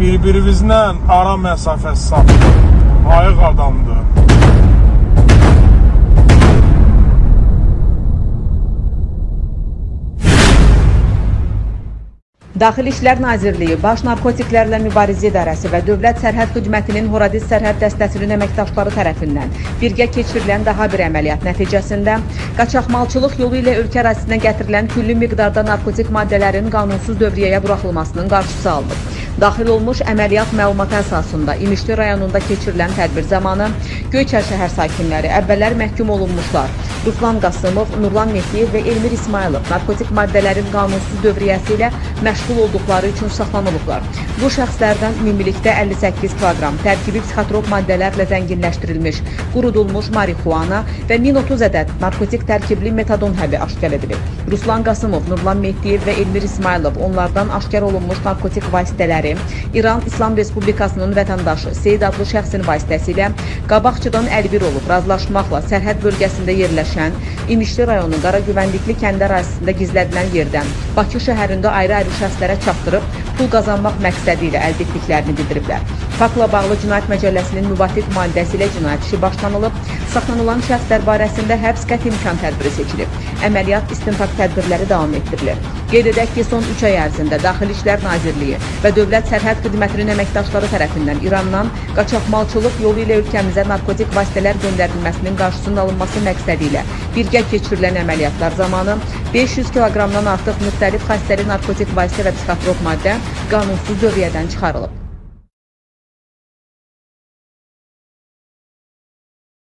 bir-birimizlə ara məsafəsi saxlayır. Ayıq adamdır. Daxili İşlər Nazirliyi, Baş Narkotiklərlə Mübarizə İdarəsi və Dövlət Sərhəd Xidmətinin Horadiz Sərhəd Dəstəsinin əməkdaşları tərəfindən birgə keçirilən daha bir əməliyyat nəticəsində qaçaqmalçılıq yolu ilə ölkə ərazisinə gətirilən küllü miqdarda narkotik maddələrin qanunsuz dövriyyəyə buraxılmasının qarşısı alınıb. Daxil olmuş əməliyyat məlumatı əsasında İmişli rayonunda keçirilən tədbir zamanı Göyçər şəhər sakinləri əvvəllər məhkum olunmuşlar. Ruslan Qasımov, Nurlan Mehdiyev və Elmir İsmailov narkotik maddələrin qanunsuz dövriyyəsi ilə məşğul olduqları üçün saxlanılıblar. Bu şəxslərdən ümumilikdə 58 kiloqram tərkibi psixotrop maddələrlə zənginləşdirilmiş qurudulmuş marixuana və 1030 ədəd narkotik tərkibli metadon həbi aşkar edilib. Ruslan Qasımov, Nurlan Mehdiyev və Elmir İsmailov onlardan aşkar olunmuş narkotik vasitələri İran İslam Respublikasının vətəndaşı Seyid adlı şəxsin vasitəsilə qabaqçıdan əlbir olub razılaşmaqla sərhəd bölgəsində yerləşən İmişli rayonu Qara Güvənlikli kəndi ərazisində gizlədilən yerdən Bakı şəhərində ayrı-ayrı şəxslərə çatdırıb pul qazanmaq məqsədi ilə əldə etdiklərini bildiriblər. Faktla bağlı Cinayət Məcəlləsinin müvafiq maddəsi ilə cinayət işi başlanılıb, saxlanılan şəxslər barəsində həbs qəti imkan tədbiri seçilib. Əməliyyat istintaq tədbirləri davam etdirilir. Qeyd edək ki, son 3 ay ərzində Daxili İşlər Nazirliyi və Dövlət Sərhəd Xidmətinin əməkdaşları tərəfindən İrandan qaçaqmalçılıq yolu ilə ölkəmizə narkotik vasitələr göndərilməsinin qarşısının alınması məqsədi ilə birgə keçirilən əməliyyatlar zamanı 500 kiloqramdan artıq müxtəlif xəstəli narkotik vasitə və psixotrop maddə qanunsuz dövriyyədən çıxarılıb.